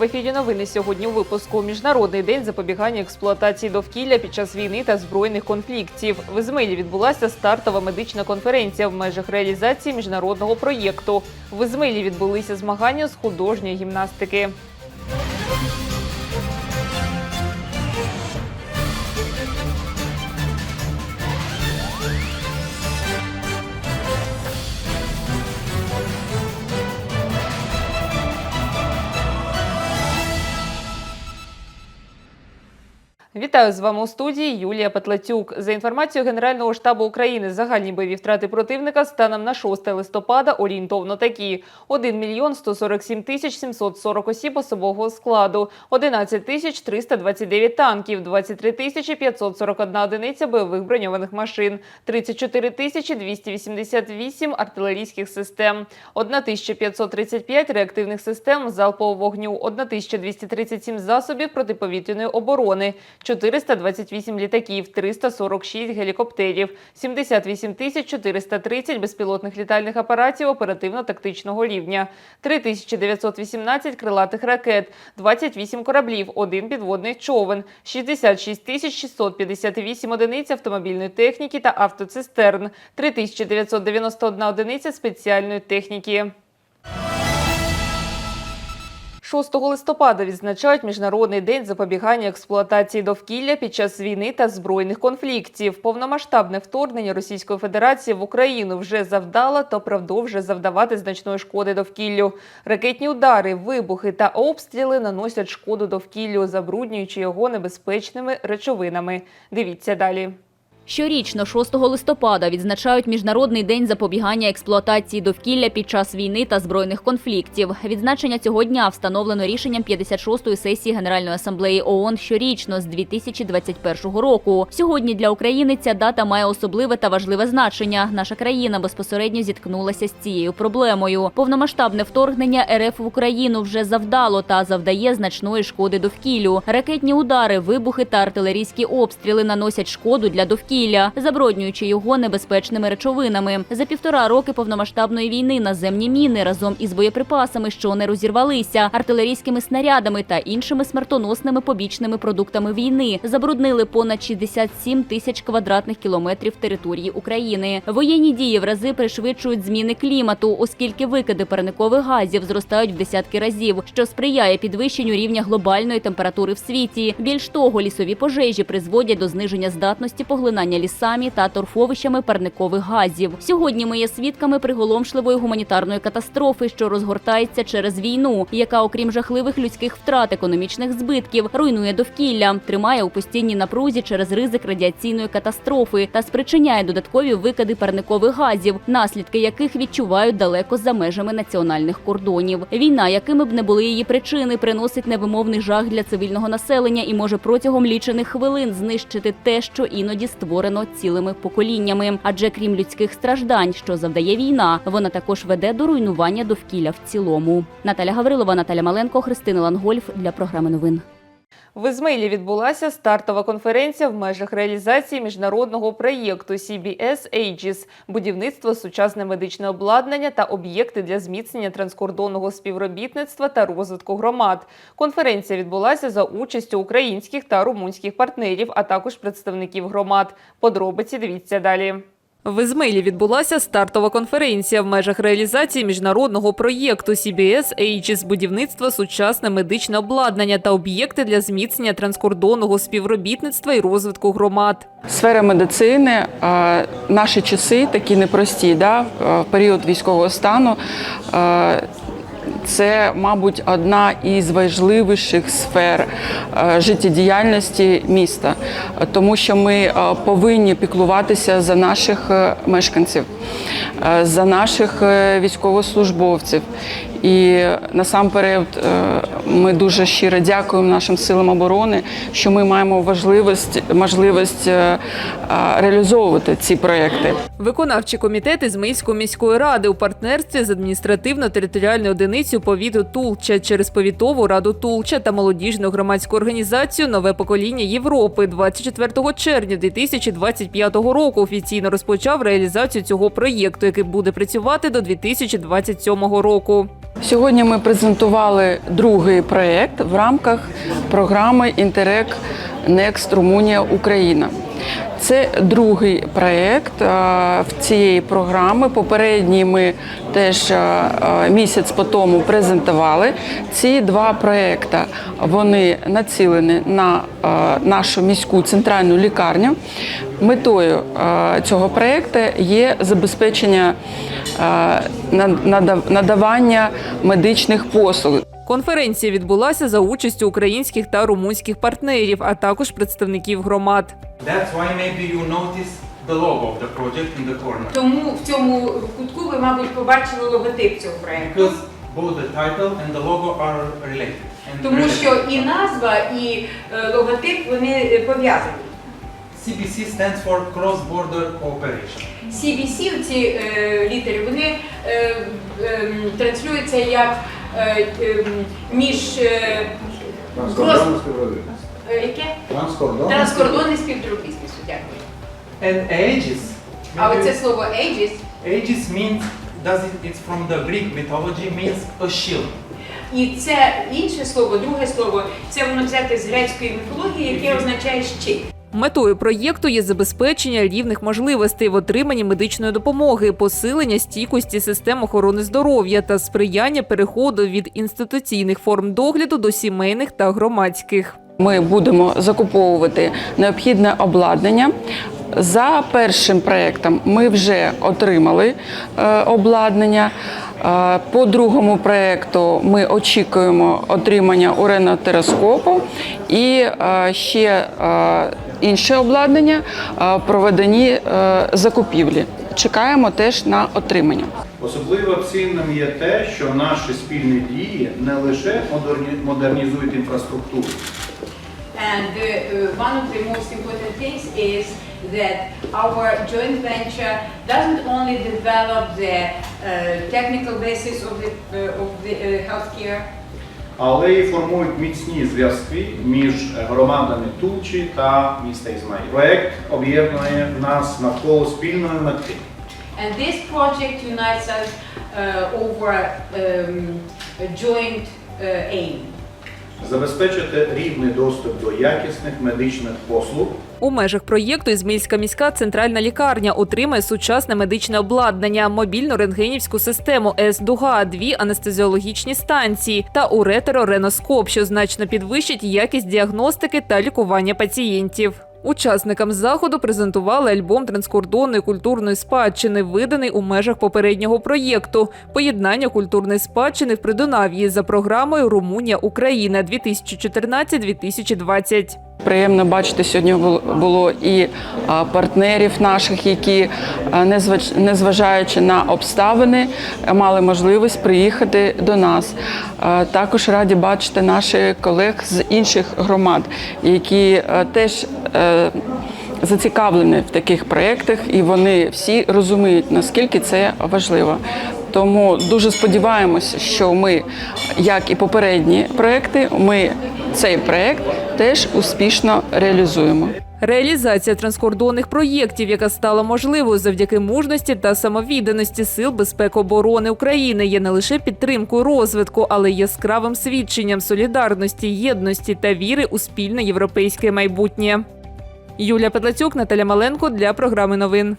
В ефірі новини сьогодні у випуску Міжнародний день запобігання експлуатації довкілля під час війни та збройних конфліктів. В Ізмаїлі відбулася стартова медична конференція в межах реалізації міжнародного проєкту. В Ізмаїлі відбулися змагання з художньої гімнастики. Вітаю з вами у студії Юлія Петлацюк. За інформацією Генерального штабу України, загальні бойові втрати противника станом на 6 листопада орієнтовно такі: 1 мільйон 147 тисяч 740 осіб особового складу, 11 тисяч 329 танків, 23 тисячі 541 одиниця бойових броньованих машин, 34 тисячі 288 артилерійських систем, 1535 реактивних систем залпового вогню, 1237 засобів протиповітряної оборони, 428 літаків, 346 гелікоптерів, 78 тисяч 430 безпілотних літальних апаратів оперативно-тактичного рівня, 3918 крилатих ракет, 28 кораблів, 1 підводний човен, 66 тисяч 658 одиниць автомобільної техніки та автоцистерн, 3991 одиниця спеціальної техніки. 6 листопада відзначають Міжнародний день запобігання експлуатації довкілля під час війни та збройних конфліктів. Повномасштабне вторгнення Російської Федерації в Україну вже завдало та продовжує завдавати значної шкоди довкіллю. Ракетні удари, вибухи та обстріли наносять шкоду довкіллю, забруднюючи його небезпечними речовинами. Дивіться далі. Щорічно, 6 листопада, відзначають Міжнародний день запобігання експлуатації довкілля під час війни та збройних конфліктів. Відзначення цього дня встановлено рішенням 56-ї сесії Генеральної асамблеї ООН щорічно з 2021 року. Сьогодні для України ця дата має особливе та важливе значення. Наша країна безпосередньо зіткнулася з цією проблемою. Повномасштабне вторгнення РФ в Україну вже завдало та завдає значної шкоди довкіллю. Ракетні удари, вибухи та артилерійські обстріли наносять шкоду для довкілля, забруднюючи його небезпечними речовинами. За півтора роки повномасштабної війни наземні міни разом із боєприпасами, що не розірвалися, артилерійськими снарядами та іншими смертоносними побічними продуктами війни, забруднили понад 67 тисяч квадратних кілометрів території України. Воєнні дії в рази пришвидшують зміни клімату, оскільки викиди парникових газів зростають в десятки разів, що сприяє підвищенню рівня глобальної температури в світі. Більш того, лісові пожежі призводять до зниження здатності поглинання лісами та торфовищами парникових газів. Сьогодні ми є свідками приголомшливої гуманітарної катастрофи, що розгортається через війну, яка, окрім жахливих людських втрат, економічних збитків, руйнує довкілля, тримає у постійній напрузі через ризик радіаційної катастрофи та спричиняє додаткові викиди парникових газів, наслідки яких відчувають далеко за межами національних кордонів. Війна, якими б не були її причини, приносить невимовний жах для цивільного населення і може протягом лічених хвилин знищити те, що іноді створено цілими поколіннями. Адже крім людських страждань, що завдає війна, вона також веде до руйнування довкілля в цілому. Наталя Гаврилова, Наталя Маленко, Христина Лангольф для програми новин. В Ізмаїлі відбулася стартова конференція в межах реалізації міжнародного проєкту CBS Aegis – будівництво сучасне медичне обладнання та об'єкти для зміцнення транскордонного співробітництва та розвитку громад. Конференція відбулася за участю українських та румунських партнерів, а також представників громад. Подробиці дивіться далі. В Ізмейлі відбулася стартова конференція в межах реалізації міжнародного проєкту CBS Aegis – будівництва сучасне медичне обладнання та об'єкти для зміцнення транскордонного співробітництва і розвитку громад. Сфера медицини, наші часи такі непрості, да, період військового стану. Це, мабуть, одна із важливіших сфер е, життєдіяльності міста, тому що ми е, повинні піклуватися за наших е, мешканців, за наших військовослужбовців. І насамперед ми дуже щиро дякуємо нашим силам оборони, що ми маємо важливість, можливість реалізовувати ці проекти. Виконавчий комітет Ізмаїльської міської ради у партнерстві з адміністративно-територіальною одиницею криницю повіту Тулча через повітову раду Тулча та молодіжну громадську організацію Нове покоління Європи 24 червня 2025 року офіційно розпочав реалізацію цього проєкту, який буде працювати до 2027 року. Сьогодні ми презентували другий проєкт в рамках програми Інтерек Next Румунія Україна. Це другий проєкт е, в цієї програми. Попередній ми теж е, е, місяць по тому презентували. Ці два проєкти вони націлені на нашу міську центральну лікарню. Метою цього проєкту є забезпечення над- надав- надавання медичних послуг. Конференція відбулася за участю українських та румунських партнерів, а також представників громад. That's why maybe you notice the logo of the project in the corner. Тому в цьому кутку ви, мабуть, побачили логотип цього проекту. Because both the title and the logo are related. and Тому related. що і назва, і е, логотип вони е, пов'язані. CBC stands for Cross-Border Cooperation. CBC, ці е, літери, вони е, ем, транслюються як е, ем, між е, крос, Транскордонне співробітництво. Е, яке? Транскордонне транскордонне співробітництво. Дякую. And ages. А оце слово aegis, Aegis means, does it, it's from the Greek mythology, means a shield. і це інше слово, друге слово, це воно взяте з грецької міфології, яке означає щит. Метою проєкту є забезпечення рівних можливостей в отриманні медичної допомоги, посилення стійкості систем охорони здоров'я та сприяння переходу від інституційних форм догляду до сімейних та громадських. Ми будемо закуповувати необхідне обладнання. За першим проєктом ми вже отримали е, обладнання. Е, По другому проєкту ми очікуємо отримання уренотероскопу і е, ще інше обладнання проведені закупівлі. Чекаємо теж на отримання. Особливо цінним є те, що наші спільні дії не лише модерні- модернізують інфраструктуру, And the, uh, one of the most important things is that our joint venture doesn't only develop the uh, technical basis of the, uh, of the uh, healthcare, але й формують міцні зв'язки між громадами Тулчі та міста Ізмаїл. Проект об'єднує нас навколо спільної мети. and this project unites us uh, over um, a joint uh, aim. Забезпечити рівний доступ до якісних медичних послуг У межах проєкту Ізмільська міська центральна лікарня отримає сучасне медичне обладнання, мобільну рентгенівську систему С-Дуга, дві анестезіологічні станції та уретерореноскоп, що значно підвищить якість діагностики та лікування пацієнтів. Учасникам заходу презентували альбом транскордонної культурної спадщини, виданий у межах попереднього проєкту поєднання культурної спадщини в Придунав'ї за програмою Румунія Україна 2014-2020. Приємно бачити сьогодні було і партнерів наших, які, незважаючи на обставини, мали можливість приїхати до нас. Також раді бачити наших колег з інших громад, які теж е, зацікавлені в таких проєктах, і вони всі розуміють, наскільки це важливо. Тому дуже сподіваємося, що ми, як і попередні проекти, ми цей проект теж успішно реалізуємо. Реалізація транскордонних проєктів, яка стала можливою завдяки мужності та самовідданості сил безпеки оборони України, є не лише підтримкою розвитку, але й яскравим свідченням солідарності, єдності та віри у спільне європейське майбутнє. Юлія Петлацюк, Наталя Маленко для програми новин.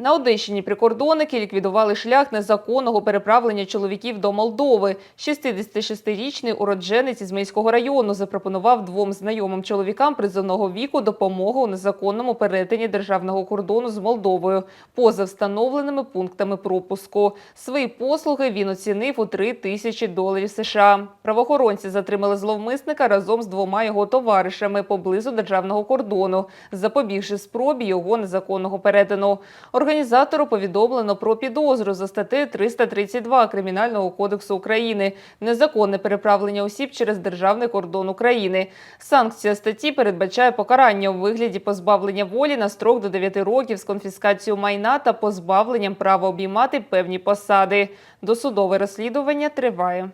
На Одещині прикордонники ліквідували шлях незаконного переправлення чоловіків до Молдови. 66-річний уродженець Ізмейського району запропонував двом знайомим чоловікам призовного віку допомогу у незаконному перетині державного кордону з Молдовою поза встановленими пунктами пропуску. Свої послуги він оцінив у 3 тисячі доларів США. Правоохоронці затримали зловмисника разом з двома його товаришами поблизу державного кордону, запобігши спробі його незаконного перетину. Організатору повідомлено про підозру за статтею 332 Кримінального кодексу України незаконне переправлення осіб через державний кордон України. Санкція статті передбачає покарання у вигляді позбавлення волі на строк до 9 років з конфіскацією майна та позбавленням права обіймати певні посади. Досудове розслідування триває.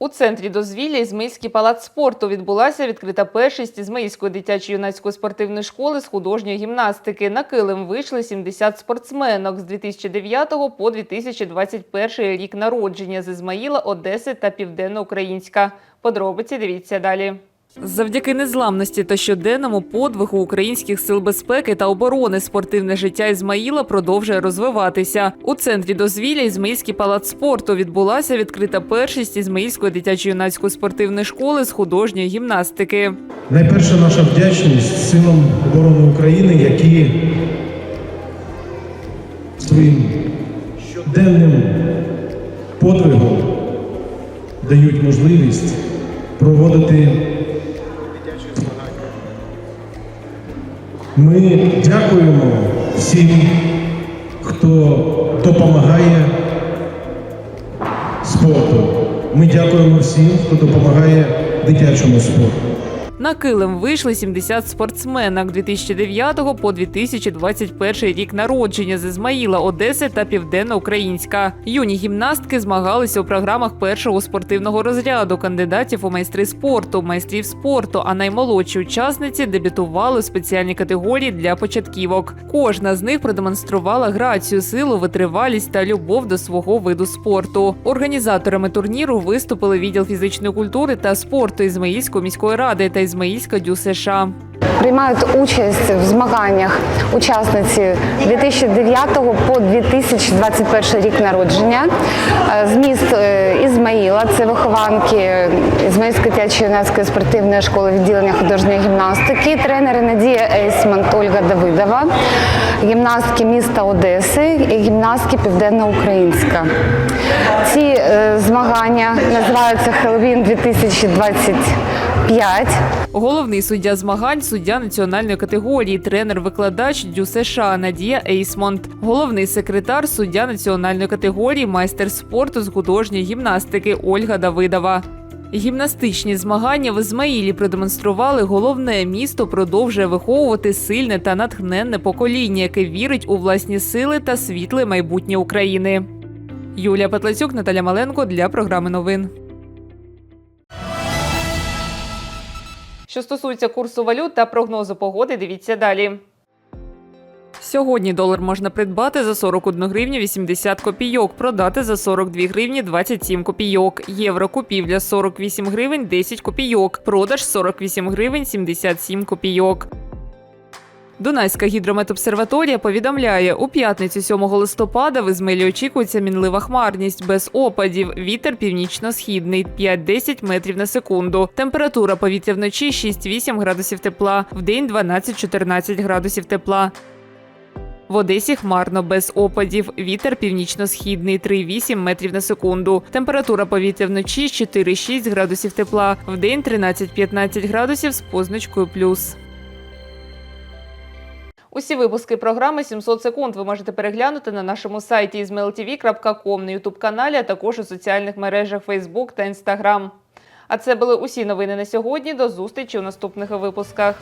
У центрі дозвілля Ізмийський палац спорту відбулася відкрита першість Ізмаїльської дитячо-юнацької спортивної школи з художньої гімнастики. На килим вийшли 70 спортсменок з 2009 по 2021 рік народження з Ізмаїла, Одеси та Південноукраїнська. Подробиці дивіться далі. Завдяки незламності та щоденному подвигу українських сил безпеки та оборони спортивне життя Ізмаїла продовжує розвиватися. У центрі дозвілля Ізмаїльський палац спорту відбулася відкрита першість Ізмаїльської дитячо-юнацької спортивної школи з художньої гімнастики. Найперша наша вдячність силам оборони України, які своїм щоденним подвигом дають можливість проводити. Ми дякуємо всім, хто допомагає спорту. Ми дякуємо всім, хто допомагає дитячому спорту. На килим вийшли 70 спортсменок 2009 по 2021 рік народження з Ізмаїла, Одеси та Південноукраїнська. Юні гімнастки змагалися у програмах першого спортивного розряду кандидатів у майстри спорту, майстрів спорту. А наймолодші учасниці дебютували у спеціальній категорії для початківок. Кожна з них продемонструвала грацію, силу, витривалість та любов до свого виду спорту. Організаторами турніру виступили відділ фізичної культури та спорту Ізмаїльської міської ради та Ізмаїльська дю США. Приймають участь в змаганнях учасниці 2009 по 2021 рік народження Е, з міст е, Ізмаїла. Це вихованки Ізмаїльської дитячо-юнацької спортивної школи відділення художньої гімнастики, тренери Надія Ейсман, Ольга Давидова, гімнастки міста Одеси і гімнастки Південноукраїнська. Ці е, змагання називаються Хеллоуін 2025. Головний суддя змагань, суддя національної категорії, тренер-викладач Дю США Надія Ейсмонт. Головний секретар, суддя національної категорії, майстер спорту з художньої гімнастики Ольга Давидова. Гімнастичні змагання в Ізмаїлі продемонстрували головне місто продовжує виховувати сильне та натхненне покоління, яке вірить у власні сили та світле майбутнє України. Юлія Петлацюк, Наталя Маленко для програми новин. Що стосується курсу валют та прогнозу погоди, дивіться далі. Сьогодні долар можна придбати за 41 гривню 80 копійок, продати за 42 гривні 27 копійок. Євро купівля 48 гривень 10 копійок, продаж 48 гривень 77 копійок. Дунайська гідрометобсерваторія повідомляє, у п'ятницю 7 листопада в Ізмелі очікується мінлива хмарність без опадів. Вітер північно-східний 5-10 метрів на секунду. Температура повітря вночі 6-8 градусів тепла, вдень 12-14 градусів тепла. В Одесі хмарно без опадів. Вітер північно-східний 3,8 метрів на секунду. Температура повітря вночі 4,6 градусів тепла. Вдень 13-15 градусів з позначкою плюс. Усі випуски програми «700 секунд ви можете переглянути на нашому сайті izmailtv.com, на ютуб-каналі, а також у соціальних мережах Facebook та Instagram. А це були усі новини на сьогодні. До зустрічі у наступних випусках.